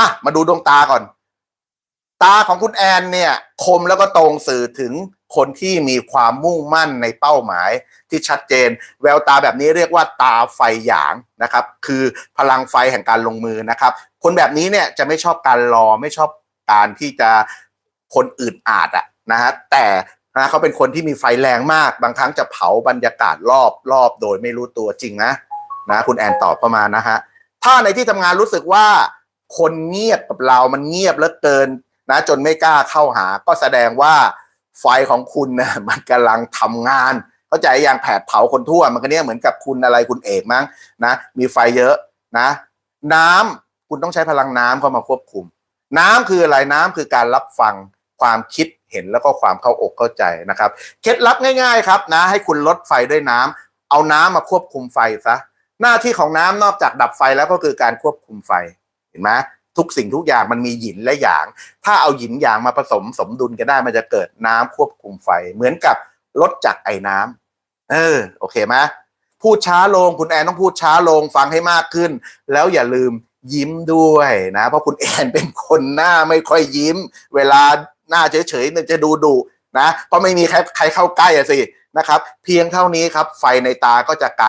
อะมาดูดวงตาก่อน ตาของคุณแอนเนี่ย คมแล้วก็ตรงสื่อถึงคนที่มีความมุ่งมั่นในเป้าหมายที่ชัดเจน แววตาแบบนี้เรียกว่าตาไฟหยางนะครับ คือพลังไฟแห่งการลงมือนะครับ คนแบบนี้เนี่ยจะไม่ชอบการรอไม่ชอบการที่จะคนอื่นอาจอะนะฮะแต่นะเขาเป็นคนที่มีไฟแรงมาก บางครั้งจะเผาบรรยากาศรอบรอบโดยไม่รู้ตัวจริงนะนะ คุณแอนตอบเข้ามานะฮะถ้าในที่ทำงานรู้สึกว่า คนเงียบกับเรามันเงียบเหลือเกินนะจนไม่กล้าเข้าหา ก็แสดงว่าไฟของคุณนะมันกำลังทำงาน เข้าใจอย่างแผดเผาคนทั่ว มันก็เนี้ยเหมือนกับคุณอะไรคุณเอกมั้งนะมีไฟเยอะนะ น้ำคุณต้องใช้พลังน้ำเข้ามาควบคุม น้ำคืออะไรน้ำคือการรับฟังความคิดเห็นแล้วก็ความเข้าอกเข้าใจนะครับเคล็ดลับง่าย ๆ ครับนะ ให้คุณลดไฟด้วยน้ำเอาน้ำมาควบคุมไฟซะหน้าที่ของน้ำนอกจากดับไฟแล้วก็คือการควบคุมไฟ เห็นไหมทุกสิ่งทุกอย่างมันมีหยินและหยาง ถ้าเอาหยินหยางมาผสมสมดุลกันได้มันจะเกิดน้ำควบคุมไฟ เหมือนกับรถจากไอ้น้ำเออ โอเคไหมพูดช้าลงคุณแอนต้องพูดช้าลงฟังให้มากขึ้น แล้วอย่าลืมยิ้มด้วยนะ เพราะคุณแอนเป็นคนหน้าไม่ค่อยยิ้ม เวลาหน้าเฉยๆเนี่ยจะดูดุนะเพราะไม่มีใครใครเข้าใกล้อะสินะครับ เพียงเท่านี้ครับ ไฟในตาก็จะกลาย